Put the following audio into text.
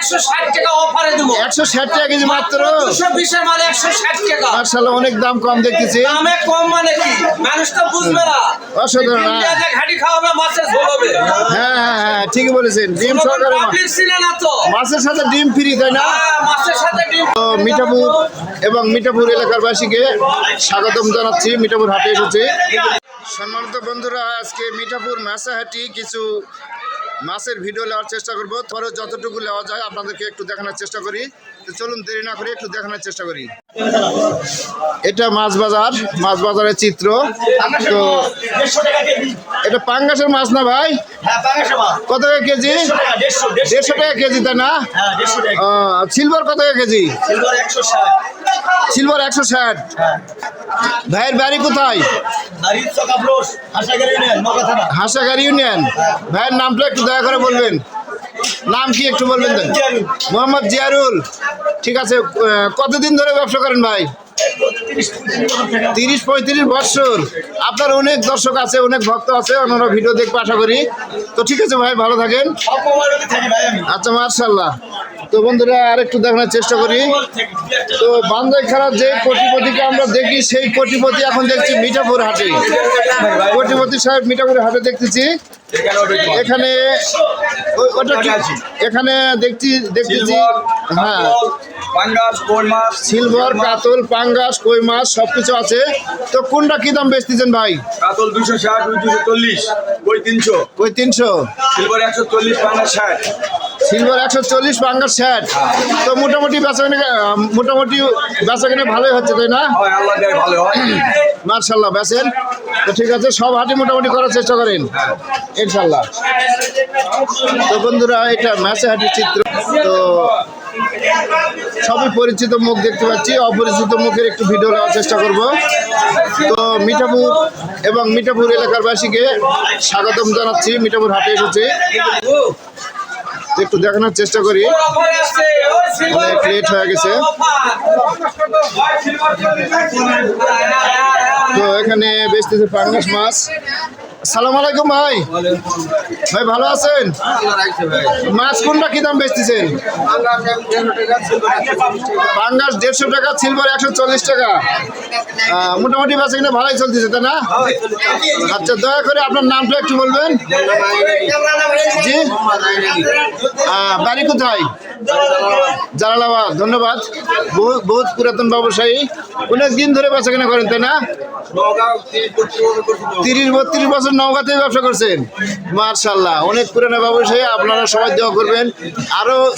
একশো ষাট টাকা অফারে দেবো। একশো ষাট টাকা কেজি মাত্র? দুশো বিশের মাল একশো ষাট টাকা। মার্শাল্লাহ অনেক দাম কম দেখতেছি। দামে কম মানে কি? মানুষ তো বুঝবে না। অসাধারণ, ডিম দিয়ে যে ঘাটি খাওয়াবে মাছের ঝোল হবে। হ্যাঁ হ্যাঁ হ্যাঁ ঠিকই বলেছেন। ডিম সহকারে তো। মাছের সাথে ডিম ফ্রি তাই না? হ্যাঁ, মাছের সাথে ডিম তো মিঠাপুর এবং মিঠাপুর এলাকার বাসীকে স্বাগতম জানাচ্ছি। মিঠাপুর হাটে এসেছি। সম্মানিত বন্ধুরা আজকে মিঠাপুর মাসাহাটি কিছু মাছের ভিডিও নেওয়ার চেষ্টা করব। ধরো যতটুকু নেওয়া যায় আপনাদেরকে একটু দেখানোর চেষ্টা করি। তো চলুন দেরি না করে একটু দেখানোর চেষ্টা করি। এটা মাছ বাজার মাছ বাজারের চিত্র। তো এটা পাঙ্গাসের মাছ না ভাই? কত টাকা কেজি? দেড়শো টাকা কেজি তাই না? সিলভার কত টাকা কেজি? সিলভার একশো ষাট। ভাইয়ের বাড়ি কোথায়? হাসাগার ইউনিয়ন। ভাইয়ের নামটা একটু দয়া করে বলবেন। নাম কি একটু বলবেন? মোহাম্মদ জিয়ারুল। ঠিক আছে কতদিন ধরে ব্যবসা করেন ভাই? তিরিশ পঁয়ত্রিশ বছর। আপনার অনেক দর্শক আছে অনেক ভক্ত আছে ওনারা ভিডিও দেখবে আশা করি। তো ঠিক আছে ভাই ভালো থাকেন। আচ্ছা মার্শাল্লাহ তো বন্ধুরা আরেকটু দেখানোর চেষ্টা করি। তো বান্দাই খারাপ যে কোটিপতিকে আমরা দেখি সেই কোটিপতি এখন দেখছি মিঠাপুর হাটে। কোটিপতি সাহেব মিঠাপুর হাটে দেখতেছি। এখানে ওটা এখানে দেখছি দেখতেছি হ্যাঁ। সিলভার কাতল পাঙ্গাস কই মাছ সবকিছু আছে। তো কোনটা কি দাম বেচতেছেন ভাই? কাতল দুশো ষাট দুশো চল্লিশ ওই তিনশো? কই তিনশো? সিলভার একশো চল্লিশ পাঙ্গাস ষাট। সিলভার একশো চল্লিশ পাঙ্গাস ষাট। তো মোটামুটি বেচা কিনে মোটামুটি বেচা কিনে ভালোই হচ্ছে তাই না? মার্শাল্লাহ বেচেন। তো ঠিক আছে সব হাটে মোটামুটি করার চেষ্টা করেন ইনশাল্লাহ। তো বন্ধুরা এটা ম্যাচে হাটের চিত্র। তো সবই পরিচিত মুখ দেখতে পাচ্ছি অপরিচিত মুখের একটু ভিডিও নেওয়ার চেষ্টা করব। তো মিঠাপুর এবং মিঠাপুর এলাকার বাসীকে স্বাগতম জানাচ্ছি মিঠাপুর হাটে এসেছি। একটু দেখানোর চেষ্টা করি অনেক লেট হয়ে গেছে। তো এখানে বেচতেছে পাঙ্গাস মাছ সালাম আলাইকুম ভাই। ভাই, ভালো আছেন? মাছ কোনটা কি দাম বেচতেছেন? পাঙ্গাস দেড়শো টাকা সিলভার একশো চল্লিশ টাকা। মোটামুটি বেচা কিনা ভালোই চলতেছে, তাই না? আচ্ছা দয়া করে আপনার নামটা একটু বলবেন। জি। বাড়ি কোথায়? জালালাবাদ ধন্যবাদ। বহু- বহুত পুরাতন ব্যবসায়ী। অনেক দিন ধরে বেচা কেনা করেন তাই না? তিরিশ বত্রিশ বছর নৌকাতেই ব্যবসা করছেন। মার্শাল্লাহ অনেক পুরানো ব্যবসায়ী আপনারা সবাই দেওয়া করবেন। আরও